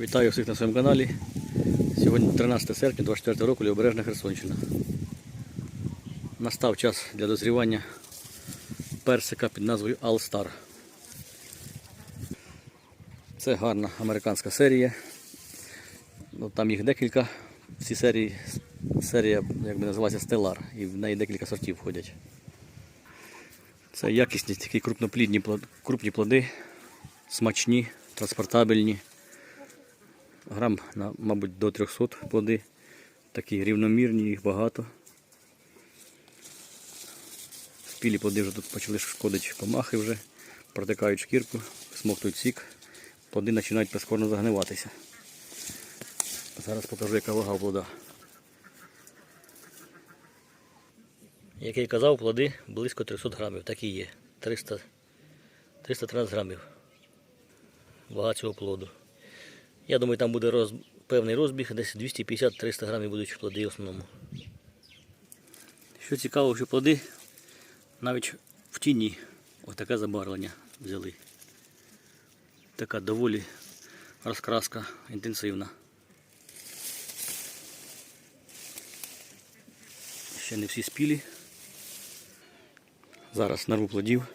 Вітаю всіх на своєму каналі. Сьогодні 13 серпня 24 року Лівобережна Херсонщина. Настав час для дозрівання персика під назвою All Star. Це гарна американська серія. Ну, там їх декілька. В цій серії серія як би називається Stellar, і в неї декілька сортів входять. Це якісні такі крупноплідні крупні плоди, смачні, транспортабельні. Грам, мабуть, до 300 плоди. Такі рівномірні, їх багато. Спілі плоди вже тут почали шкодити комахи вже, протикають шкірку, смоктують сік, плоди починають прискорно загниватися. Зараз покажу, яка вага плода. Як я й казав, плоди близько 300 грамів, так і є. 300, 313 грамів. Вага цього плоду. Я думаю, там буде роз... певний розбіг, десь 250-300 грамів будуть плоди в основному. Що цікаво, що плоди навіть в тіні отаке забарвлення взяли. Така доволі розкраска інтенсивна. Ще не всі спілі. Зараз нарву плодів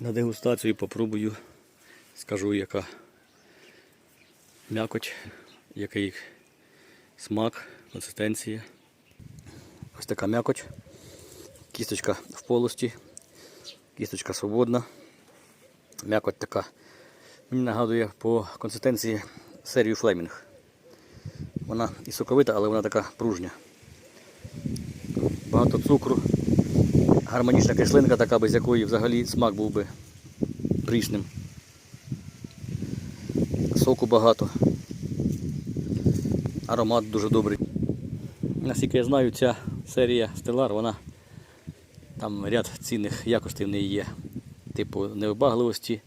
на дегустацію попробую, скажу яка м'якоть, який смак, консистенція. Ось така м'якоть. Кісточка в полості, кісточка свободна. М'якоть така. Мені нагадує по консистенції серію флемінг. Вона і соковита, але вона така пружня. Багато цукру, гармонічна кислинка така, без якої взагалі смак був би прісним. Соку багато. Аромат дуже добрий. Наскільки я знаю, ця серія Stellar, вона там ряд цінних якостей в неї є. Типу невибагливості,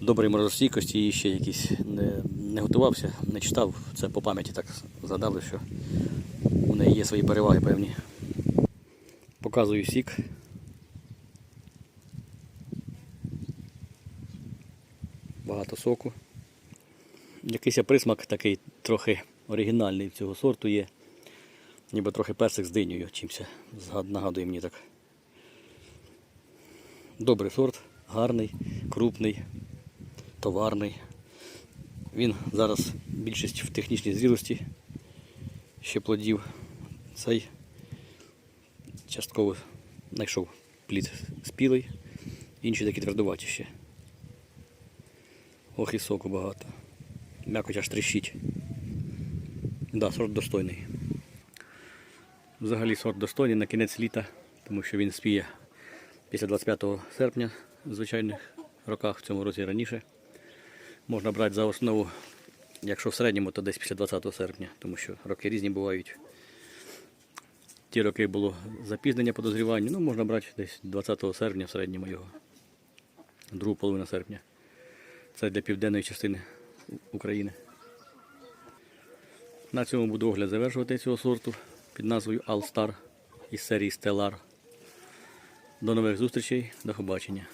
доброї морозостійкості і ще якісь не, не готувався, не читав. Це по пам'яті так згадали, що у неї є свої переваги певні. Показую сік. Багато соку. Якийсь присмак такий трохи оригінальний цього сорту є. Ніби трохи персик з динею чимся. Нагадує мені так. Добрий сорт, гарний, крупний, товарний. Він зараз більшість в технічній зрілості ще плодів. Цей частково знайшов плід спілий, інші такі твердуваті ще. Ох і соку багато. М'якоть аж тріщить. Да, сорт достойний. Взагалі сорт достойний на кінець літа, тому що він спіє після 25 серпня в звичайних роках, в цьому році раніше. Можна брати за основу, якщо в середньому, то десь після 20 серпня, тому що роки різні бувають. Ті роки було запізнення по дозріванню, ну можна брати десь 20 серпня в середньому його. Другу половину серпня. Це для південної частини України. На цьому буду огляд завершувати цього сорту під назвою All Star із серії Stellar. До нових зустрічей, до побачення.